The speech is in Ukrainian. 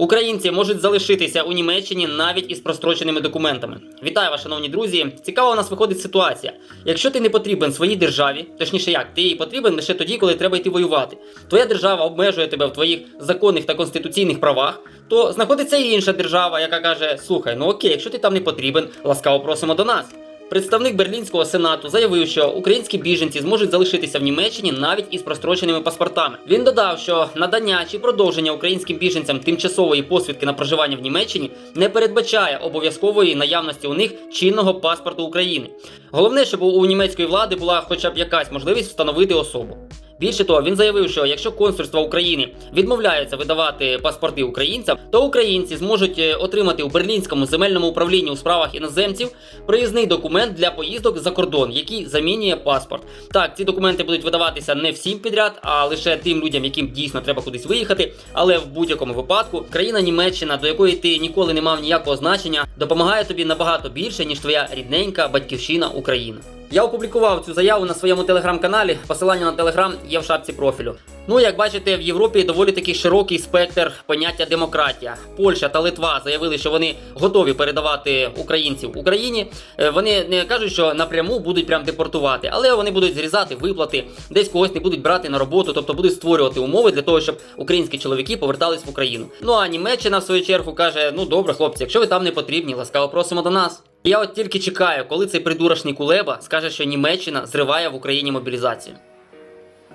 Українці можуть залишитися у Німеччині навіть із простроченими документами. Вітаю вас, шановні друзі. Цікава у нас виходить ситуація. Якщо ти не потрібен своїй державі, точніше як, ти їй потрібен лише тоді, коли треба йти воювати. Твоя держава обмежує тебе в твоїх законних та конституційних правах. То знаходиться і інша держава, яка каже: слухай, ну окей, якщо ти там не потрібен, ласкаво просимо до нас. Представник Берлінського сенату заявив, що українські біженці зможуть залишитися в Німеччині навіть із простроченими паспортами. Він додав, що надання чи продовження українським біженцям тимчасової посвідки на проживання в Німеччині не передбачає обов'язкової наявності у них чинного паспорту України. Головне, щоб у німецької влади була хоча б якась можливість встановити особу. Більше того, він заявив, що якщо консульства України відмовляються видавати паспорти українцям, то українці зможуть е, отримати у берлінському земельному управлінні у справах іноземців проїзний документ для поїздок за кордон, який замінює паспорт. Так, ці документи будуть видаватися не всім підряд, а лише тим людям, яким дійсно треба кудись виїхати. Але в будь-якому випадку країна Німеччина, до якої ти ніколи не мав ніякого значення, допомагає тобі набагато більше ніж твоя рідненька батьківщина Україна. Я опублікував цю заяву на своєму телеграм-каналі. Посилання на телеграм є в шапці профілю. Ну, як бачите, в Європі доволі такий широкий спектр поняття демократія. Польща та Литва заявили, що вони готові передавати українців Україні. Е, Вони не кажуть, що напряму будуть прям депортувати, але вони будуть зрізати виплати, десь когось не будуть брати на роботу, тобто будуть створювати умови для того, щоб українські чоловіки повертались в Україну. Ну а Німеччина в свою чергу каже: ну добре, хлопці, якщо ви там не потрібні, ласкаво просимо до нас. Я от тільки чекаю, коли цей придурочний Кулеба скаже, що Німеччина зриває в Україні мобілізацію.